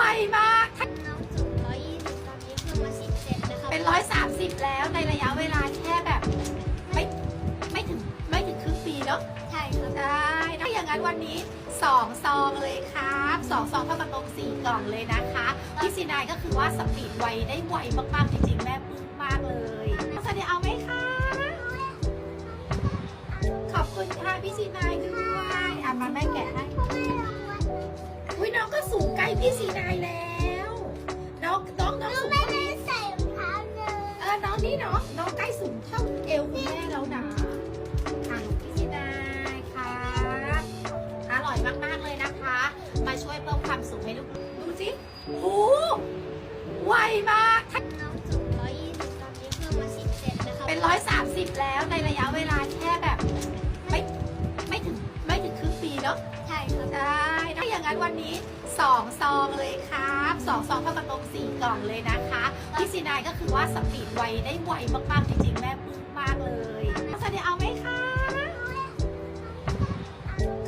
ไวมาก น้องสูง120ตอนนี้เพิ่มมา17นะคะเป็นร้อยสามสิบแล้วในระยะเวลาแค่แบบ ไม่ไม่ถึงไม่ถึงครึ่งปีเนาะใช่ครับได้ถ้าอย่างนั้นวันนี้สองซองเลยครับสองซองเท่ากับตรงสี่กล่องเลยนะคะพี่ซีนายก็คือว่าสปีดไวได้ไวมากๆจริงๆแม่ปลื้มมากเลยน้องซันเดียเอาไหมคะขอบคุณค่ะพี่ซีนายด้วยอะมาแม่แกะให้อุ้ พี่ซีนายแล้วน้องน้องน้องสูงไม่ได้ใส่รองเท้าเลยเออน้องนี่เนาะน้องใกล้สูงเท่าเอวคุณแม่แล้วนะอะพี่ซีนายครับอร่อยมากๆเลยนะคะ มาช่วยเพิ่มความสูงให้ลูกดูสิโอ้ไวมากถ้าน้องสูง120ตอนนี้เพิ่มมา17นะคะเป็นร้อยสามสิบแล้วในระยะเวลาแค่แบบ ไม่ไม่ถึงไม่ถึงครึ่งปีเนาะั้นวันนี้ 2 ซองเลยครับ2ซองเท่ากับนม4กล่องเลยนะคะพี่ซีนายก็คือว่าสปีดไวได้ไวมากๆจริงๆแม่ปึ้งมากเลยสวัสดีเอาไหมคะ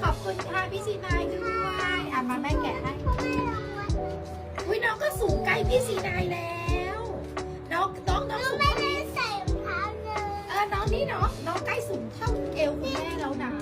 ขอบคุณค่ะพี่ซีนายด้วยอะมาแม่แกะให้อุ้ยน้องก็สูงใกล้พี่ซีนายแล้วน้องน้องน้องสูงเท่านี้เออน้องนี่เนาะน้องใกล้สูงเท่าเอวคุณแม่แล้วนะ